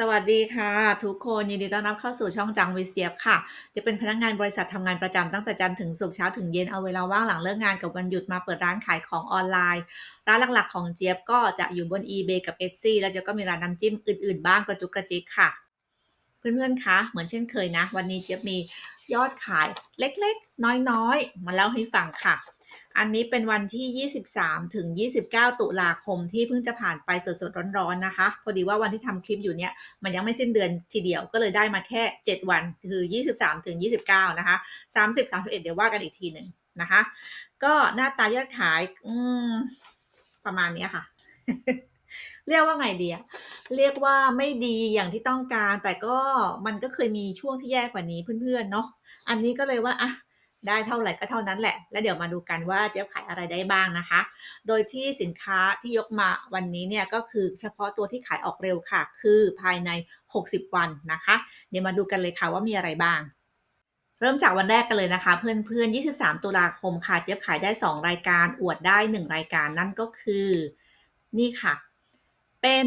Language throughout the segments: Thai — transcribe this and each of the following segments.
สวัสดีค่ะ ทุกคนยินดีต้อนรับเข้าสู่ช่องจังวิเซียบค่ะจะเป็นพนักงานบริษัททำงานประจำตั้งแต่จันทร์ถึงศุกร์เช้าถึงเย็นเอาเวลาว่างหลังเลิกงานกับวันหยุดมาเปิดร้านขายของออนไลน์ ร้านหลักๆของเจี๊ยบก็จะอยู่บน eBay กับ Etsy แล้วเจี๊ยบก็มีร้านน้ำจิ้มอื่นๆบ้างกระจุกกระจิกค่ะ เพื่อนๆคะเหมือนเช่นเคยนะ วันนี้เจี๊ยบมียอดขายเล็กๆ น้อยๆ มาเล่าให้ฟังค่ะ อันนี้เป็นวันที่ 23 ถึง 29 ตุลาคมที่เพิ่งจะผ่านไปสดๆ ร้อนๆ นะคะ พอดีว่าวันที่ทำคลิปอยู่เนี่ย มันยังไม่สิ้นเดือนทีเดียวก็เลยได้มาแค่ 7 วัน คือ 23 ถึง 29 นะคะ 30 31 เดี๋ยวว่ากันอีกทีหนึ่งนะคะ ก็หน้าตายอดขายอืมประมาณนี้ค่ะ เรียกว่าไงดีอะเรียกว่าไม่ดีอย่างที่ต้องการ แต่ก็มันก็เคยมีช่วงที่แย่กว่านี้เพื่อนๆเนาะ อันนี้ก็เลยว่าอะ ได้เท่าไหร่ก็เท่านั้นแหละ แล้วเดี๋ยวมาดูกันว่าเจ๊ยบขายอะไรได้บ้างนะคะ โดยที่สินค้าที่ยกมาวันนี้เนี่ยก็คือเฉพาะตัวที่ขายออกเร็วค่ะ คือภายใน 60 วันนะคะ เดี๋ยวมาดูกันเลยค่ะว่ามีอะไรบ้างเริ่มจากวันแรกกันเลยนะคะ เพื่อนๆ 23 ตุลาคมค่ะ เจี๊ยบขายได้ 2 รายการอวดได้ 1 รายการนั่นก็คือ นี่ค่ะ เป็น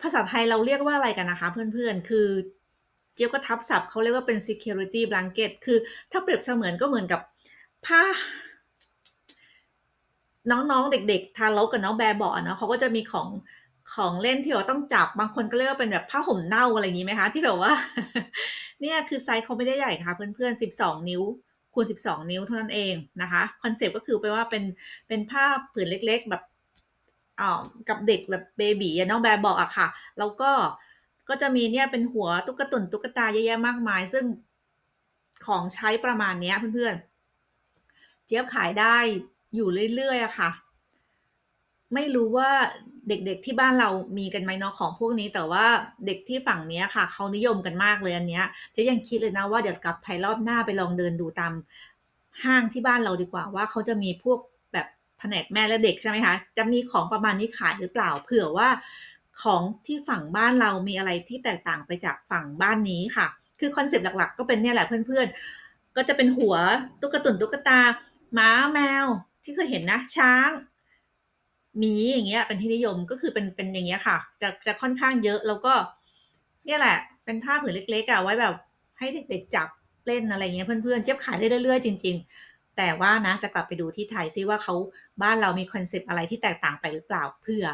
ภาษาไทยเราเรียกว่าอะไรกันนะคะ เพื่อนๆ คือ จี๊ยบก็ทับศัพท์เขาเรียกว่าเป็น security blanket คือถ้าเปรียบเสมือนก็เหมือนกับผ้า น้องๆ เด็ก ๆ ทารกกับน้องแบเบาะเนาะเขาก็จะมีของของเล่นที่เราต้องจับบางคนก็เรียกว่าเป็นแบบผ้าห่มเน่าอะไรอย่างนี้ไหมคะ ที่แบบว่า เนี่ยคือไซส์เขาไม่ได้ใหญ่ค่ะ เพื่อนๆ 12 นิ้วคูณ 12 นิ้วเท่านั้นเองนะคะคอนเซปต์ก็คือไปว่าเป็นเป็นผ้าผืนเล็กๆ แบบอ่ากับเด็กแบบเบบีน้องแบเบาะอะค่ะ แล้วก็ ก็จะมีเนี่ยเป็นหัวตุ๊กตุนตุ๊กตาเยอะแยะมากมาย ซึ่งของใช้ประมาณนี้เพื่อนๆ เจี๊ยบขายได้อยู่เรื่อยๆอะค่ะ ไม่รู้ว่าเด็กๆที่บ้านเรามีกันไหมเนาะของพวกนี้ แต่ว่าเด็กที่ฝั่งนี้ค่ะ เขานิยมกันมากเลยอันเนี้ยเจ๊ยังคิดเลยนะว่าเดี๋ยวกลับไทยรอบหน้าไปลองเดินดูตามห้างที่บ้านเราดีกว่าว่าเขาจะมีพวกแบบแผนกแม่และเด็กใช่ไหมคะ จะมีของประมาณนี้ขายหรือเปล่า เผื่อว่า ของที่ฝั่งบ้านเรามีอะไรที่แตกต่างไปจากฝั่งบ้านนี้ค่ะ คือคอนเซปต์หลักๆ ก็เป็นเนี่ยแหละเพื่อนๆ ก็จะเป็นหัวตุ๊กตุนตุ๊กตาหมาแมวที่เคยเห็นนะช้างหมีอย่างเงี้ยเป็นที่นิยมก็คือเป็นเป็นอย่างเงี้ยค่ะ จะจะค่อนข้างเยอะแล้วก็ เนี่ยแหละ เป็นผ้าผืนเล็กๆอะไว้แบบให้เด็กๆจับเล่นอะไรเงี้ยเพื่อนๆเจี๊ยบขายได้เรื่อยๆจริง ๆ แต่ว่านะจะกลับไปดูที่ไทยซิว่าเขาบ้านเรามีคอนเซปต์อะไรที่แตกต่างไปหรือเปล่าเพื่อ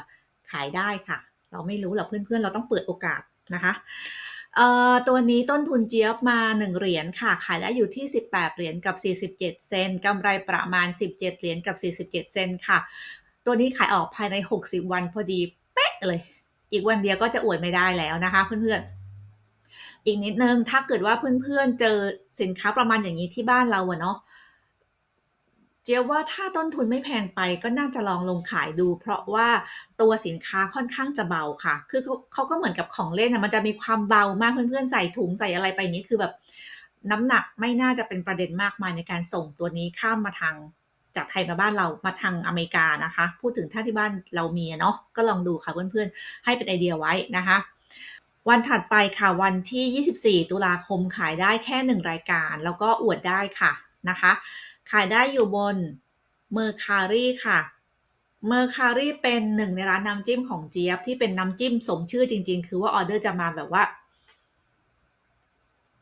ขายได้ค่ะ เราไม่รู้หรอกเพื่อนๆ เราต้องเปิดโอกาสนะคะเอ่อตัวนี้ต้นทุนเจี๊ยบมา 1 เหรียญค่ะ ขายได้อยู่ที่ 18 เหรียญกับ 47 เซนกำไรประมาณ 17 เหรียญกับ 47 เซนค่ะ ตัวนี้ขายออกภายใน 60 วันพอดีเป๊ะเลย อีกวันเดียวก็จะอวดไม่ได้แล้วนะคะ เพื่อนๆ อีกนิดนึงถ้าเกิดว่าเพื่อนๆเจอสินค้าประมาณอย่างนี้ที่บ้านเราอะเนาะ เจียว่าถ้าต้นทุนไม่แพงไปก็น่าจะลองลงขายดู เพราะว่าตัวสินค้าค่อนข้างจะเบาค่ะ คือเขาเขาก็เหมือนกับของเล่นอะมันจะมีความเบามากเพื่อนๆใส่ถุงใส่อะไรไปนี้คือแบบน้ำหนักไม่น่าจะเป็นประเด็นมากมายในการส่งตัวนี้ข้ามมาทางจากไทยมาบ้านเรามาทางอเมริกานะคะ พูดถึงถ้าที่บ้านเรามีเนาะก็ลองดูค่ะเพื่อนๆ ให้เป็นไอเดียไว้นะคะ วันถัดไปค่ะวันที่ 24 ตุลาคมขายได้แค่ 1 รายการ แล้วก็อวดได้ค่ะนะคะ ขายได้อยู่บนเมอร์คารีค่ะเมอร์คารีเป็นหนึ่งในร้านน้ำจิ้มของเจี๊ยบที่เป็นน้ำจิ้มสมชื่อจริง ๆ คือว่าออเดอร์จะมาแบบว่า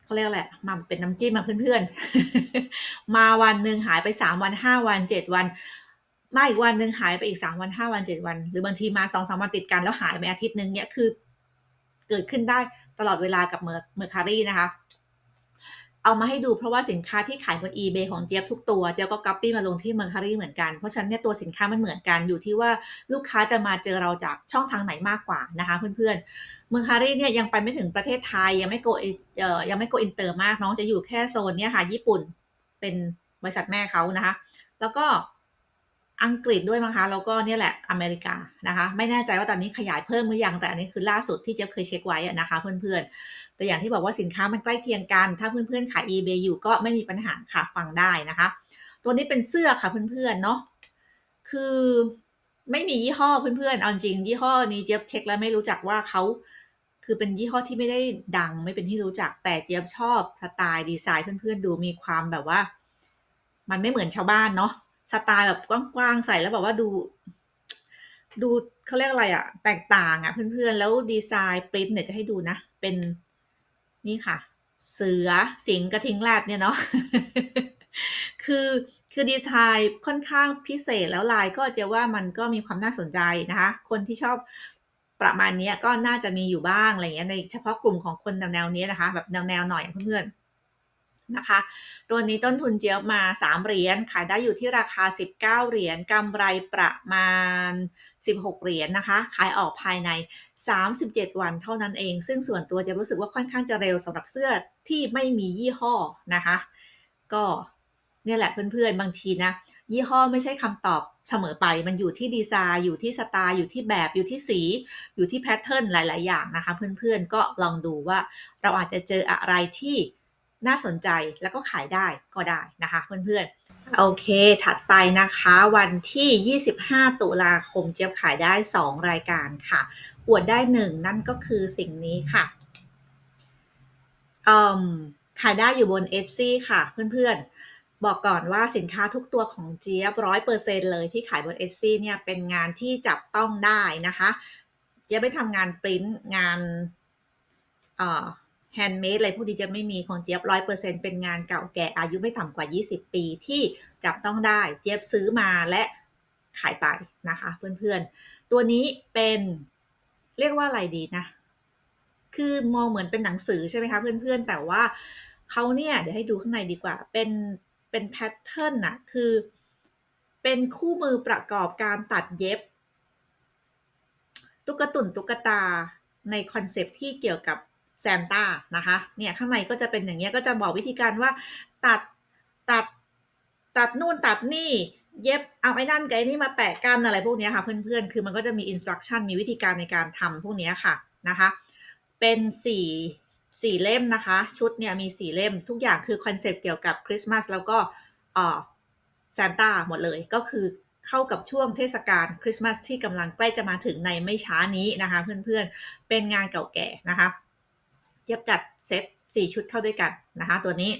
เขาเรียกอะไรมาเป็นน้ำจิ้มมาเพื่อนๆ มาวันหนึ่งหายไป3วัน5วัน7วันมาอีกวันหนึ่งหายไปอีก3วัน5วัน7วัน หรือบางทีมา2-3วันติดกันแล้วหายไปอาทิตย์หนึ่งเนี่ยคือ เกิดขึ้นได้ตลอดเวลากับเมอร์เมอร์คารีนะคะ เอามาให้ดูเพราะว่าสินค้าที่ขายบน eBay ของเจี๊ยบทุกตัว เจี๊ยบก็ก๊อปปี้มาลงที่เมอร์คารีเหมือนกัน เพราะฉะนั้นเนี่ยตัวสินค้ามันเหมือนกันอยู่ที่ว่าลูกค้าจะมาเจอเราจากช่องทางไหนมากกว่านะคะเพื่อนๆเมอร์คารีเนี่ยยังไปไม่ถึงประเทศไทยยังไม่โกเอ่อยังไม่โกอินเตอร์มากน้องจะอยู่แค่โซนเนี่ยค่ะญี่ปุ่นเป็นบริษัทแม่เขานะคะ แล้วก็ อังกฤษด้วยมั้งคะแล้วก็เนี่ยแหละอเมริกานะคะไม่แน่ใจว่าตอนนี้ขยายเพิ่มหรือยังแต่อันนี้คือล่าสุดที่เจ๊เคยเช็คไว้นะคะเพื่อนๆแต่อย่างที่บอกว่าสินค้ามันใกล้เคียงกัน ถ้าเพื่อนๆขาย eBay อยู่ก็ไม่มีปัญหาค่ะฟังได้นะคะ ตัวนี้เป็นเสื้อค่ะเพื่อนๆเนาะคือไม่มียี่ห้อเพื่อนๆเอาจริงยี่ห้อนี้เจ๊เช็คแล้วไม่รู้จักว่าเขาคือเป็นยี่ห้อที่ไม่ได้ดังไม่เป็นที่รู้จักแต่เจี๊ยบชอบสไตล์ดีไซน์เพื่อนๆดูมีความแบบว่า มันไม่เหมือนชาวบ้านเนาะ สไตล์แบบกว้างๆใส่แล้วแบบว่าดู ดูเขาเรียกอะไรอะแตกต่างอะเพื่อนๆ แล้วดีไซน์ปริ้นเนี่ยจะให้ดูนะ เป็นนี่ค่ะ เสือสิงกระทิงแรดเนี่ยเนาะคือคือดีไซน์ค่อนข้างพิเศษแล้วลายก็จะว่ามันก็มีความน่าสนใจนะคะ คนที่ชอบประมาณนี้ก็น่าจะมีอยู่บ้างอะไรเงี้ยในเฉพาะกลุ่มของคนแนวๆนี้นะคะ แบบแนวๆหน่อยเพื่อนๆ นะคะ ตัวนี้ต้นทุนเจี๊ยบมา 3 เหรียญ ขายได้อยู่ที่ราคา 19 เหรียญกำไรประมาณ 16 เหรียญนะคะ ขายออกภายใน 37 วันเท่านั้นเอง ซึ่งส่วนตัวจะรู้สึกว่าค่อนข้างจะเร็วสำหรับเสื้อที่ไม่มียี่ห้อนะคะ ก็เนี่ยแหละเพื่อนๆ บางทีนะ ยี่ห้อไม่ใช่คำตอบเสมอไป มันอยู่ที่ดีไซน์ อยู่ที่สไตล์ อยู่ที่แบบ อยู่ที่สี อยู่ที่แพทเทิร์นหลาย ๆ อย่างนะคะ เพื่อนๆ ก็ลองดูว่าเราอาจจะเจออะไรที่ น่าสนใจแล้วก็ขายได้ก็ได้นะคะเพื่อนๆ โอเคถัดไปนะคะวันที่ 25 ตุลาคมเจี๊ยบขายได้ 2 รายการค่ะ อวดได้ 1 นั่นก็คือสิ่งนี้ค่ะขายได้อยู่บน Etsy ค่ะเพื่อนๆบอกก่อนว่าสินค้าทุกตัวของเจี๊ยบร้อยเปอร์เซ็นเลยที่ขายบน Etsy เนี่ยเป็นงานที่จับต้องได้นะคะ เจี๊ยบไม่ทำงานปริ้นงาน แฮนด์เมดอะไรพวกนี้จะไม่มีของเจี๊ยบร้อยเปอร์เซ็นเป็นงานเก่าแก่อายุไม่ต่ำกว่า 20 ปีที่จับต้องได้เจี๊ยบซื้อมาและขายไปนะคะ เพื่อนๆ ตัวนี้เป็นเรียกว่าอะไรดีนะ คือมองเหมือนเป็นหนังสือใช่ไหมคะเพื่อนๆ แต่ว่าเขาเนี่ยเดี๋ยวให้ดูข้างในดีกว่า เป็นเป็นแพทเทิร์นนะคือ เป็นคู่มือประกอบการตัดเย็บ ตุ๊กตุนตุ๊กตาในคอนเซปที่เกี่ยวกับ ซนต้านะคะเนี่ยข้างในก็จะเป็นอย่างเงี้ยก็จะบอกวิธีการว่าตัดตัดตัดนู่นตัดนี่เย็บเอาไอ้นั่นกับไอ้นี่มาแปะกันอะไรพวกนี้ค่ะ เพื่อนๆ คือมันก็จะมีอินสตรักชั่นมีวิธีการในการทำพวกนี้ค่ะนะคะเป็นสี่สี่เล่มนะคะ ชุดเนี่ยมีสี่เล่มทุกอย่างคือคอนเซปต์เกี่ยวกับคริสต์มาสแล้วก็อ่อซานต้าหมดเลยก็คือเข้ากับช่วงเทศกาลคริสต์มาสที่กำลังใกล้จะมาถึงในไม่ช้านี้นะคะ เพื่อนๆ เป็นงานเก่าแก่นะคะ เจี๊ยบจัดเซต4ชุดเข้าด้วยกันนะคะตัวนี้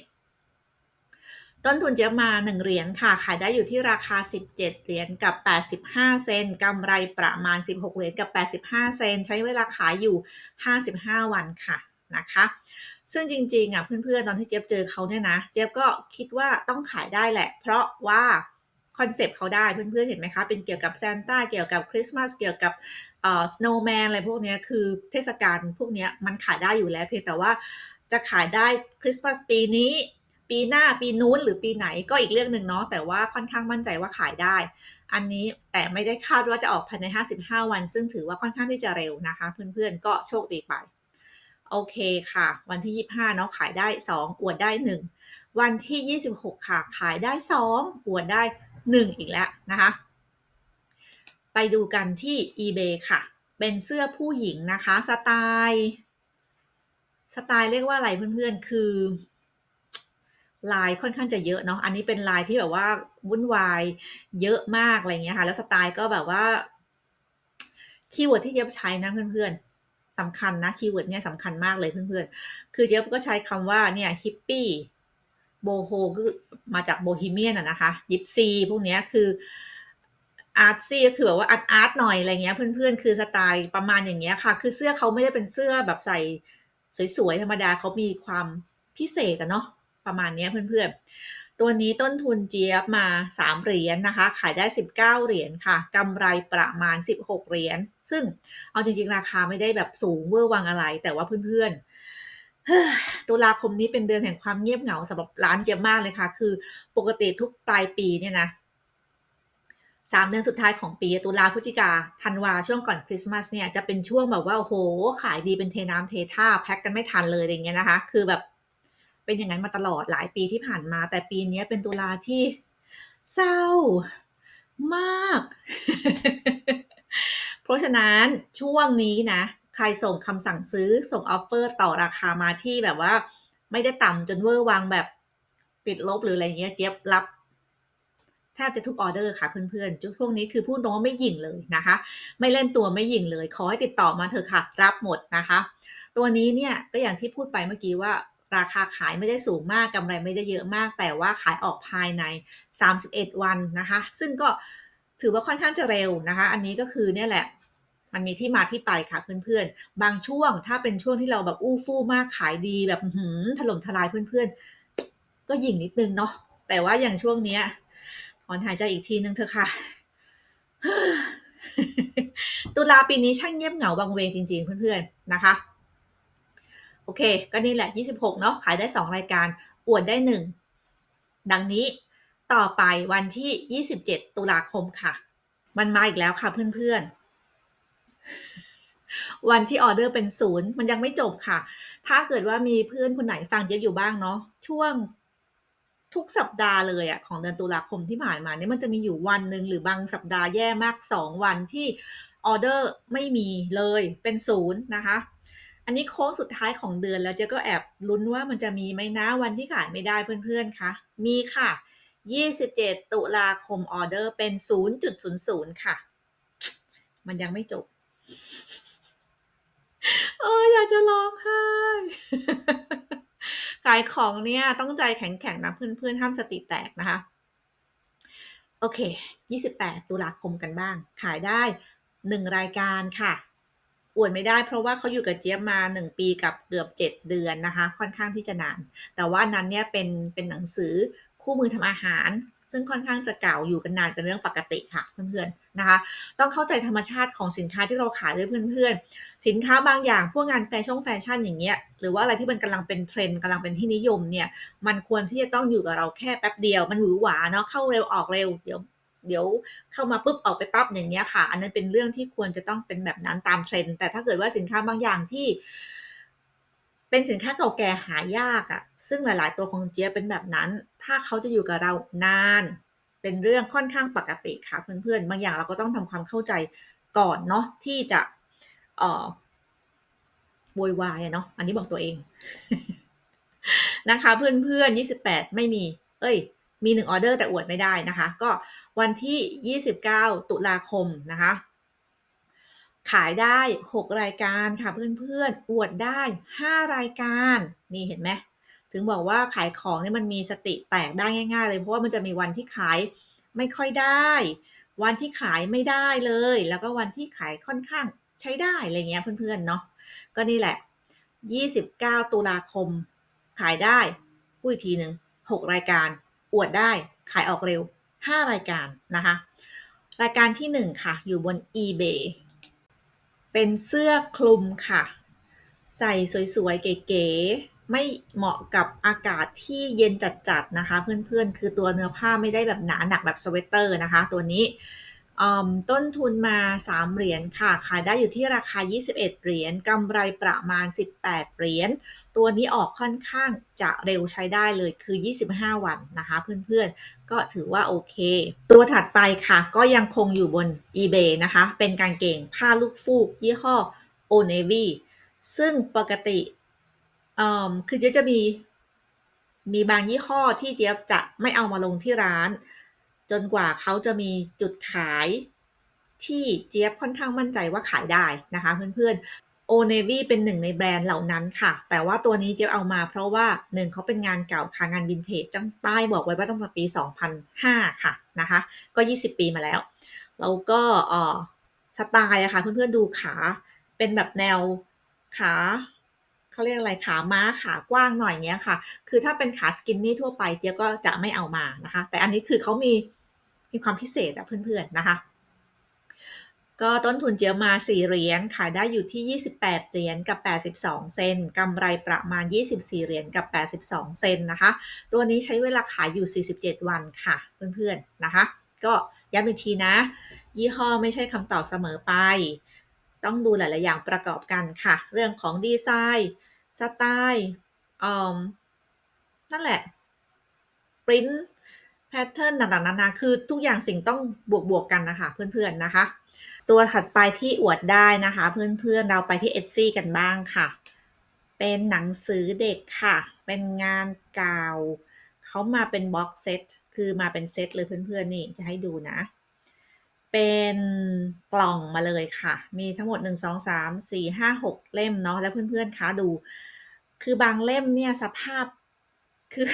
ต้นทุนเจี๊ยบมา 1 เหรียญค่ะ ขายได้อยู่ที่ราคา 17 เหรียญกับ 85 เซนกำไรประมาณ 16 เหรียญกับ 85 เซนใช้เวลาขายอยู่ 55 วันค่ะนะคะซึ่งจริงๆอะเพื่อนๆตอนที่เจี๊ยบเจอเขาเนี่ยนะ เจี๊ยบก็คิดว่าต้องขายได้แหละ เพราะว่า คอนเซปต์เขาได้เพื่อนๆเห็นไหมคะ เป็นเกี่ยวกับซานต้าเกี่ยวกับคริสต์มาสเกี่ยวกับเอ่อสโนว์แมนอะไรพวกนี้คือเทศกาลพวกนี้มันขายได้อยู่แล้วเพียงแต่ว่าจะขายได้คริสต์มาสปีนี้ ปีหน้าปีนู้นหรือปีไหนก็อีกเรื่องหนึ่งเนาะแต่ว่าค่อนข้างมั่นใจว่าขายได้ อันนี้แต่ไม่ได้คาดว่าจะออกภายใน 55 วัน ซึ่งถือว่าค่อนข้างที่จะเร็วนะคะ เพื่อนๆก็โชคดีไปโอเคค่ะ วันที่ 25เนาะขายได้ 2 อวดได้ 1 วันที่ 26 ค่ะ ขายได้ 2 อวดได้ 1 อีกแล้วนะคะ ไปดูกันที่ eBay ค่ะ เป็นเสื้อผู้หญิงนะคะสไตล์สไตล์เรียกว่าอะไรเพื่อนๆ คือลายค่อนข้างจะเยอะเนาะ อันนี้เป็นลายที่แบบว่าวุ่นวายเยอะมากอะไรเงี้ยค่ะ แล้วสไตล์ก็แบบว่าคีย์เวิร์ดที่เย็บใช้นะเพื่อนๆสำคัญนะคีย์เวิร์ดเนี่ยสำคัญมากเลยเพื่อนๆ คือเจ๊ก็ใช้คำว่าเนี่ยฮิปปี้ โบโฮคือมาจากโบฮีเมียนอะนะคะยิปซีพวกนี้คืออาร์ตซี่ก็คือแบบว่าอาร์ตอาร์ตหน่อยอะไรเงี้ยเพื่อนๆ คือสไตล์ประมาณอย่างเงี้ยค่ะ คือเสื้อเขาไม่ได้เป็นเสื้อแบบใส่สวยๆ ธรรมดาเขามีความพิเศษอะเนาะประมาณนี้เพื่อนๆ ตัวนี้ต้นทุนเจี๊ยบมา 3 เหรียญนนะคะ ขายได้ 19 เหรียญค่ะกำไรประมาณ 16 เหรียญซึ่งเอาจริงๆ ราคาไม่ได้แบบสูงเวอร์วังอะไรแต่ว่าเพื่อนๆ ตุลาคมนี้เป็นเดือนแห่งความเงียบเหงาสำหรับร้านเจี๊ยบมากเลยค่ะ คือปกติทุกปลายปีเนี่ยนะสามเดือนสุดท้ายของปีตุลาพฤศจิกาธันวาช่วงก่อนคริสต์มาสเนี่ยจะเป็นช่วงแบบว่าโอ้โห ขายดีเป็นเทน้ำเทท่าแพ็คกันไม่ทันเลยอย่างเงี้ยนะคะ คือแบบเป็นอย่างนั้นมาตลอดหลายปีที่ผ่านมา แต่ปีนี้เป็นตุลาที่เศร้ามาก เพราะฉะนั้นช่วงนี้นะ ใครส่งคำสั่งซื้อส่งออฟเฟอร์ต่อราคามาที่แบบว่า ไม่ได้ต่ำจนเวอร์วางแบบติดลบหรืออะไรเงี้ยเจี๊ยบรับแทบจะทุกออเดอร์ค่ะเพื่อนๆช่วงนี้คือพูดตรงว่าไม่หยิ่งเลยนะคะ ไม่เล่นตัวไม่หยิ่งเลย ขอให้ติดต่อมาเถอะค่ะ รับหมดนะคะ ตัวนี้เนี่ยก็อย่างที่พูดไปเมื่อกี้ว่าราคาขายไม่ได้สูงมากกำไรไม่ได้เยอะมาก แต่ว่าขายออกภายใน 31 วันนะคะ ซึ่งก็ถือว่าค่อนข้างจะเร็วนะคะ อันนี้ก็คือเนี่ยแหละ มันมีที่มาที่ไปค่ะเพื่อนๆ บางช่วงถ้าเป็นช่วงที่เราแบบอู้ฟู่มากขายดีแบบหืมถล่มทลายเพื่อนๆ ก็หยิ่งนิดนึงเนาะแต่ว่าอย่างช่วงเนี้ยถอนหายใจอีกทีนึงเถอะค่ะตุลาปีนี้ช่างเงียบเหงาบางเวงจริงๆ เพื่อนๆนะคะ โอเค ก็นี่แหละ 26 เนาะขายได้ 2 รายการอวดได้ 1 ดังนี้ต่อไปวันที่ 27 ตุลาคมค่ะ มันมาอีกแล้วค่ะเพื่อนๆ วันที่ออเดอร์เป็นศูนย์มันยังไม่จบค่ะ ถ้าเกิดว่ามีเพื่อนคนไหนฟังเยอะอยู่บ้างเนาะช่วงทุกสัปดาห์เลยอะของเดือนตุลาคมที่ผ่านมาเนี่ยมันจะมีอยู่วันหนึ่งหรือบางสัปดาห์แย่มาก 2 วันที่ออเดอร์ไม่มีเลยเป็นศูนย์นะคะ อันนี้โค้งสุดท้ายของเดือนแล้วเจ๊ก็แอบลุ้นว่ามันจะมีไหมนะวันที่ขายไม่ได้เพื่อนๆคะมีค่ะ 27 ตุลาคมออเดอร์เป็น 0.00 ค่ะ มันยังไม่จบ โอ้อยากจะร้องไห้ ขายของเนี่ย ต้องใจแข็งๆนะเพื่อนๆ ห้ามสติแตกนะคะ โอเค 28 ตุลาคมกันบ้าง ขายได้ 1 รายการค่ะ อวดไม่ได้เพราะว่าเขาอยู่กับเจี๊ยบมา 1 ปีกับเกือบ 7 เดือนนะคะ ค่อนข้างที่จะนาน แต่ว่านั้นเนี่ยเป็นเป็นหนังสือคู่มือทำอาหาร ซึ่งค่อนข้างจะเก่าอยู่กันนานเป็นเรื่องปกติค่ะเพื่อนๆนะคะ ต้องเข้าใจธรรมชาติของสินค้าที่เราขายด้วยเพื่อนๆ สินค้าบางอย่างพวกงานแฟชั่นแฟชั่นอย่างเงี้ยหรือว่าอะไรที่มันกำลังเป็นเทรนด์กำลังเป็นที่นิยมเนี่ยมันควรที่จะต้องอยู่กับเราแค่แป๊บเดียว มันหวือหวาเนาะเข้าเร็วออกเร็วเดี๋ยวเดี๋ยวเข้ามาปุ๊บออกไปปั๊บอย่างเงี้ยค่ะ อันนั้นเป็นเรื่องที่ควรจะต้องเป็นแบบนั้นตามเทรนด์แต่ถ้าเกิดว่าสินค้าบางอย่างที่ เป็นสินค้าเก่าแก่หายากอะ่ะ ซึ่งหลาย ๆ ตัวของเจี๊ยบเป็นแบบนั้น ถ้าเขาจะอยู่กับเรานาน เป็นเรื่องค่อนข้างปกติค่ะเพื่อน ๆ บางอย่างเราก็ต้องทำความเข้าใจก่อนเนาะที่จะเอ่อโวยวายเนาะ อันนี้บอกตัวเอง นะคะ เพื่อนๆ 28 ไม่มี เอ้ย มีหนึ่งออเดอร์แต่อวดไม่ได้นะคะ ก็วันที่ 29 ตุลาคมนะคะ ขายได้ 6 รายการค่ะเพื่อนๆ อวดได้ 5 รายการ นี่เห็นไหม ถึงบอกว่าขายของนี่มันมีสติแตกได้ง่ายๆเลย เพราะว่ามันจะมีวันที่ขายไม่ค่อยได้ วันที่ขายไม่ได้เลย แล้วก็วันที่ขายค่อนข้างใช้ได้อะไรเงี้ยเพื่อนๆเนาะ ก็นี่แหละ 29 ตุลาคม ขายได้พูดอีกทีหนึ่ง6 รายการ อวดได้ ขายออกเร็ว 5 รายการนะคะ รายการที่ 1 ค่ะ อยู่บน eBay เป็นเสื้อคลุมค่ะ ใส่สวยๆ เก๋ๆ ไม่เหมาะกับอากาศที่เย็นจัดๆ นะคะ เพื่อนๆ คือตัวเนื้อผ้าไม่ได้แบบหนาหนักแบบสเวตเตอร์นะคะ ตัวนี้ ต้นทุนมา 3 เหรียญค่ะ ขายได้อยู่ที่ราคา 21 เหรียญกำไรประมาณ 18 เหรียญ ตัวนี้ออกค่อนข้างจะเร็วใช้ได้เลยคือ 25 วันนะคะเพื่อนๆ ก็ถือว่าโอเค ตัวถัดไปค่ะ ก็ยังคงอยู่บน eBay นะคะ เป็นกางเกงผ้าลูกฟูก ยี่ห้อ o Navy ซึ่งปกติคือจ๊จะมีมีบางยี่ห้อที่เจี๊ยบจะไม่เอามาลงที่ร้าน นกว่าเขาจะมีจุดขายที่เจี๊ยบค่อนข้างมั่นใจว่าขายได้นะคะเพื่อนๆโอเนวีเป็นหนึ่งในแบรนด์เหล่านั้นค่ะ แต่ว่าตัวนี้เจี๊ยบเอามาเพราะว่าหนึ่งเขาเป็นงานเก่าค่ะงานวินเทจจังป้บอกไว้ว่าตั้งแต่ปี 2005 ค่ะนะคะก็ 20 ปีมาแล้ว แล้วก็ออสไตล์อะค่ะเพื่อนๆดูขาเป็นแบบแนวขาเขาเรียกอะไรขาม้าขากว้างหน่อยเนี้ยค่ะ คือถ้าเป็นขาสกินนี่ทั่วไปเจี๊ยบก็จะไม่เอามานะคะ แต่อันนี้คือเขามี มีความพิเศษอะเพื่อนๆนะคะ ก็ต้นทุนเจียวมา 4 เหรียญขายได้อยู่ที่ 28 เหรียญกับ 82 เซนกำไรประมาณ 24 เหรียญกับ 82 เซนนะคะ ตัวนี้ใช้เวลาขายอยู่ 47 วันค่ะเพื่อนๆนะคะ ก็ย้ำอีกทีนะ ยี่ห้อไม่ใช่คำตอบเสมอไป ต้องดูหลาย ๆ อย่างประกอบกันค่ะ เรื่องของดีไซน์สไตล์นั่นแหละปริ้น พทเทิร์นต่างๆนานาคือทุกอย่างสิ่งต้องบวกๆกันนะคะเพื่อนๆนะคะ ตัวถัดไปที่อวดได้นะคะ เพื่อนๆเราไปที่ Etsy กันบ้างค่ะ เป็นหนังสือเด็กค่ะ เป็นงานเก่าเขามาเป็นบ็อกเซตคือมาเป็นเซตเลยเพื่อนๆนี่จะให้ดูนะ เป็นกล่องมาเลยค่ะ มีทั้งหมด 1 2 3 4 5 6 เล่มเนาะแล้วเพื่อนๆคะดู คือบางเล่มเนี่ยสภาพ คือ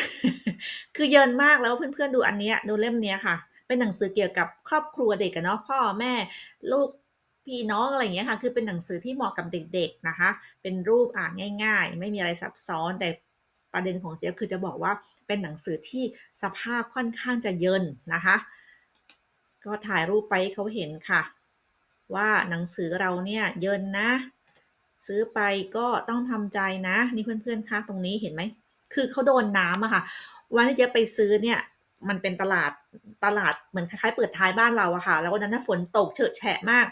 คือเยินมากแล้วเพื่อนๆดูอันนี้ดูเล่มนี้ค่ะ เป็นหนังสือเกี่ยวกับครอบครัวเด็กอะเนาะพ่อแม่ลูกพี่น้องอะไรอย่างเงี้ยค่ะ คือเป็นหนังสือที่เหมาะกับเด็กๆนะคะ เป็นรูปอ่านง่าย ๆ ไม่มีอะไรซับซ้อนแต่ประเด็นของเจ๊คือจะบอกว่าเป็นหนังสือที่สภาพค่อนข้างจะเยินนะคะ ก็ถ่ายรูปไปเขาเห็นค่ะ ว่าหนังสือเราเนี่ยเยินนะ ซื้อไปก็ต้องทำใจนะ นี่เพื่อนๆคะตรงนี้เห็นไหม คือเขาโดนน้ำอะค่ะ วันที่เจ๊ไปซื้อเนี่ย มันเป็นตลาดตลาดเหมือนคล้ายๆเปิดท้ายบ้านเราอะค่ะ แล้ววันนั้นน่ะฝนตกเฉอะแฉะมาก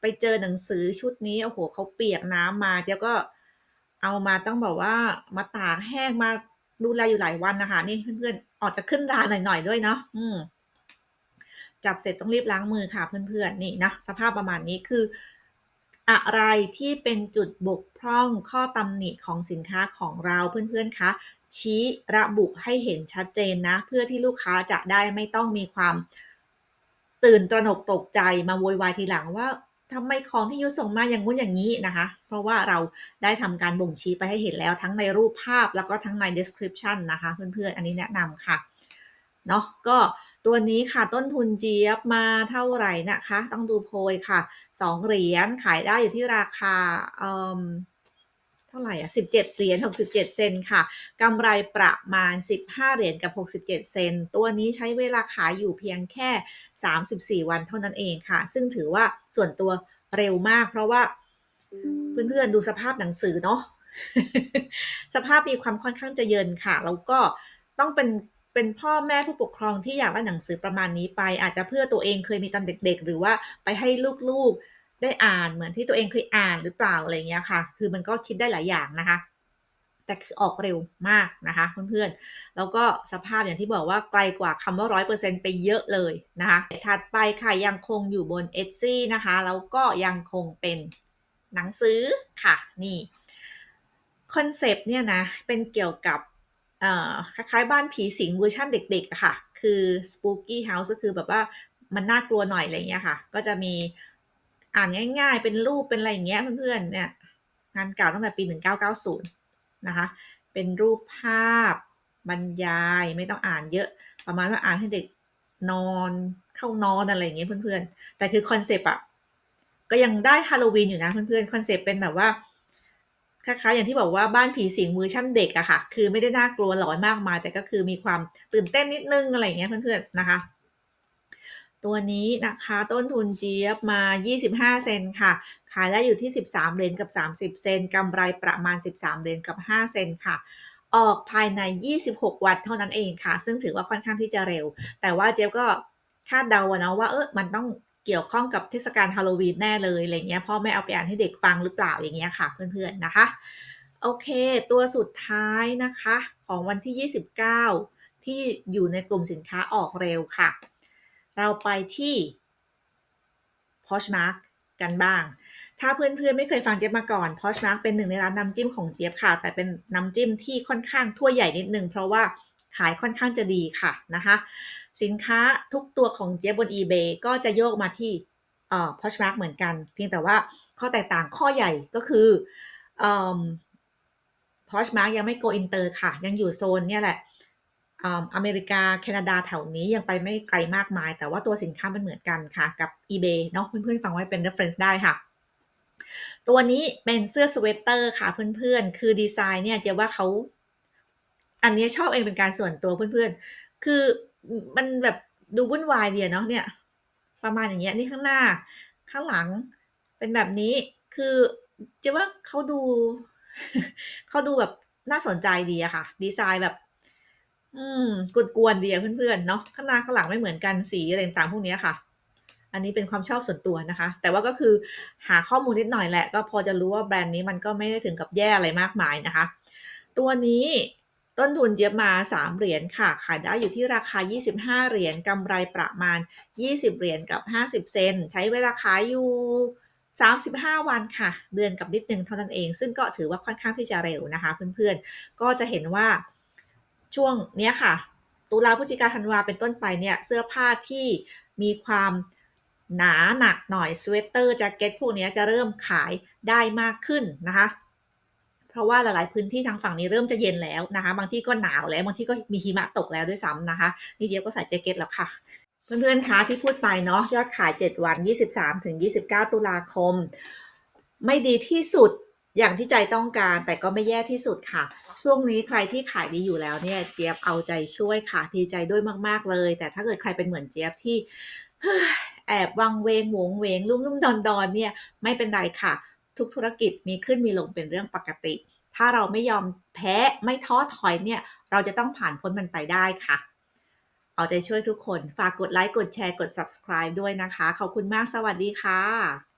ไปเจอหนังสือชุดนี้โอ้โฮเขาเปียกน้ำมาเจ๊ก็เอามาต้องแบบว่ามาตากแห้งมาดูแลอยู่หลายวันนะคะ นี่เพื่อนๆออกจะขึ้นราหน่อยๆด้วยเนาะอืมจับเสร็จต้องรีบล้างมือค่ะเพื่อนๆนี่นะสภาพประมาณนี้คือ อะไรที่เป็นจุดบกพร่องข้อตำหนิของสินค้าของเราเพื่อนๆคะชี้ระบุให้เห็นชัดเจนนะ เพื่อที่ลูกค้าจะได้ไม่ต้องมีความตื่นตระหนกตกใจมาโวยวายทีหลังว่าทำไมของที่ยูส่งมาอย่างงู้นอย่างงี้นะคะ เพราะว่าเราได้ทำการบ่งชี้ไปให้เห็นแล้วทั้งในรูปภาพแล้วก็ทั้งใน description นะคะ เพื่อนๆ อันนี้แนะนำค่ะ เนาะก็ตัวนี้ค่ะต้นทุนเจี๊ยบมาเท่าไหร่นะคะ ต้องดูโพยค่ะ 2 เหรียญขายได้อยู่ที่ราคาเอ่อเท่าไหร่อะ17 เหรียญ67 เซนค่ะกำไรประมาณ 15 เหรียญกับ 67 เซนต์ตัวนี้ใช้เวลาขายอยู่เพียงแค่ 34 วันเท่านั้นเองค่ะ ซึ่งถือว่าส่วนตัวเร็วมาก เพราะว่า เพื่อนๆดูสภาพหนังสือเนาะสภาพมีความค่อนข้างจะเยินค่ะ แล้วก็ต้องเป็น เป็นพ่อแม่ผู้ปกครองที่อยากได้หนังสือประมาณนี้ไป อาจจะเพื่อตัวเองเคยมีตอนเด็ก ๆ หรือว่าไปให้ลูกๆได้อ่านเหมือนที่ตัวเองเคยอ่านหรือเปล่าอะไรอย่างเงี้ยค่ะ คือมันก็คิดได้หลายอย่างนะคะ แต่คือออกเร็วมากนะคะเพื่อนๆ แล้วก็สภาพอย่างที่บอกว่าไกลกว่าคำว่า100%ไปเยอะเลยนะคะ ถัดไปค่ะยังคงอยู่บน Etsy นะคะ แล้วก็ยังคงเป็นหนังสือค่ะนี่คอนเซปต์เนี่ยนะเป็นเกี่ยวกับ คล้ายๆบ้านผีสิงเวอร์ชันเด็กๆอะค่ะ คือ Spooky House ก็คือแบบว่ามันน่ากลัวหน่อยอะไรเงี้ยค่ะ ก็จะมีอ่านง่ายๆ เป็นรูปเป็นอะไรอย่างเงี้ยเพื่อนๆเนี่ยงานเก่าตั้งแต่ปี 1990 นะคะ เป็นรูปภาพบรรยายไม่ต้องอ่านเยอะประมาณว่าอ่านให้เด็กนอนเข้านอนอะไรอย่างงี้ยเพื่อนๆ แต่คือคอนเซปต์อะก็ยังได้ฮาโลวีนอยู่นะเพื่อนๆ คอนเซปต์เป็นแบบว่า คล้ายๆอย่างที่บอกว่าบ้านผีสิงเวอชั้นเด็กอะค่ะ คือไม่ได้น่ากลัวหลอนมากมาย แต่ก็คือมีความตื่นเต้นนิดนึงอะไรเงี้ยเพื่อนๆนะคะ ตัวนี้นะคะต้นทุนเจี๊ยบมา 25 เซนค่ะ ขายได้อยู่ที่ 13เหรียญกับ 30 เซนกำไรประมาณ 13เหรียญกับ 5 เซนค่ะออกภายใน 26 วันเท่านั้นเองค่ะ ซึ่งถือว่าค่อนข้างที่จะเร็ว แต่ว่าเจี๊ยบก็คาดเดาอะเนะว่าเออมันต้อง เกี่ยวข้องกับเทศกาลฮาโลวีนแน่เลยอะไรเงี้ยพ่อแม่เอาไปอ่านให้เด็กฟังหรือเปล่าอย่างเงี้ยค่ะเพื่อนๆนะคะโอเค ตัวสุดท้ายนะคะของวันที่ 29 ที่อยู่ในกลุ่มสินค้าออกเร็วค่ะ เราไปที่ Poshmark กันบ้าง ถ้าเพื่อนๆไม่เคยฟังเจี๊ยบมาก่อน Poshmark เป็นหนึ่งในร้านน้ำจิ้มของเจี๊ยบค่ะ แต่เป็นน้ำจิ้มที่ค่อนข้างถ้วใหญ่นิดหนึ่งเพราะว่าขายค่อนข้างจะดีค่ะนะคะ สินค้าทุกตัวของเจี๊ยบน eBay ก็จะโยกมาที่เอ่อ Poshmark เหมือนกัน เพียงแต่ว่าข้อแตกต่างข้อใหญ่ก็คือเอ่อ Poshmark ยังไม่ Go Inter ค่ะ ยังอยู่โซนเนี่ยแหละอ่าอเมริกา แคนาดาแถวนี้ยังไปไม่ไกลมากมาย แต่ว่าตัวสินค้ามันเหมือนกันค่ะ กับ eBay เนาะเพื่อนๆฟังไว้เป็น reference ได้ค่ะ ตัวนี้เป็นเสื้อสเวตเตอร์ค่ะเพื่อนๆ คือดีไซน์เนี่ยเจี๊ยว่าเขา อันนี้ชอบเองเป็นการส่วนตัวเพื่อนๆ คือ มันแบบดูวุ่นวายเดีอะเนาะเนี่ย ประมาณอย่างเงี้ยนี่ข้างหน้า ข้างหลังเป็นแบบนี้คือจี๊ยบว่าเขาดูเขาดูแบบน่าสนใจดีอะค่ะ ดีไซน์แบบ อืมกวนๆดีอะเพื่อนๆเนาะข้างหน้าข้างหลังไม่เหมือนกันสีอะไรต่างพวกนี้ค่ะ อันนี้เป็นความชอบส่วนตัวนะคะ แต่ว่าก็คือหาข้อมูลนิดหน่อยแหละ ก็พอจะรู้ว่าแบรนด์นี้มันก็ไม่ได้ถึงกับแย่อะไรมากมายนะคะ ตัวนี้ ต้นทุนเจี๊ยบมา 3 เหรียญค่ะ ขายได้อยู่ที่ราคา 25 เหรียญกำไรประมาณ 20 เหรียญกับ 50 เซน ใช้เวลาขายอยู่ 35 วันค่ะ เดือนกับนิดนึงเท่านั้นเอง ซึ่งก็ถือว่าค่อนข้างที่จะเร็วนะคะ เพื่อนๆ ก็จะเห็นว่าช่วงเนี้ยค่ะ ตุลาพฤศจิกาธันวาเป็นต้นไปเนี่ย เสื้อผ้าที่มีความหนาหนักหน่อยสเวตเตอร์แจ็กเก็ตพวกนี้จะเริ่มขายได้มากขึ้นนะคะ เพราะว่าหลาย ๆ พื้นที่ทางฝั่งนี้เริ่มจะเย็นแล้วนะคะ บางที่ก็หนาวแล้ว บางที่ก็มีหิมะตกแล้วด้วยซ้ำนะคะ นี่เจี๊ยบก็ใส่แจ็กเก็ตแล้วค่ะ เพื่อน ๆ คะที่พูดไปเนาะยอดขาย 7 วัน 23ถึง29 ตุลาคม ไม่ดีที่สุดอย่างที่ใจต้องการแต่ก็ไม่แย่ที่สุดค่ะ ช่วงนี้ใครที่ขายดีอยู่แล้วเนี่ยเจี๊ยบเอาใจช่วยค่ะดีใจด้วยมากๆเลย แต่ถ้าเกิดใครเป็นเหมือนเจี๊ยบที่แอบวังเวงหวงเวงลุ่มๆดอนๆเนี่ยไม่เป็นไรค่ะ ทุกธุรกิจมีขึ้นมีลงเป็นเรื่องปกติ ถ้าเราไม่ยอมแพ้ไม่ท้อถอยเนี่ย เราจะต้องผ่านพ้นมันไปได้ค่ะ เอาใจช่วยทุกคน ฝากกดไลค์ กดแชร์ กด subscribe ด้วยนะคะ ขอบคุณมาก สวัสดีค่ะ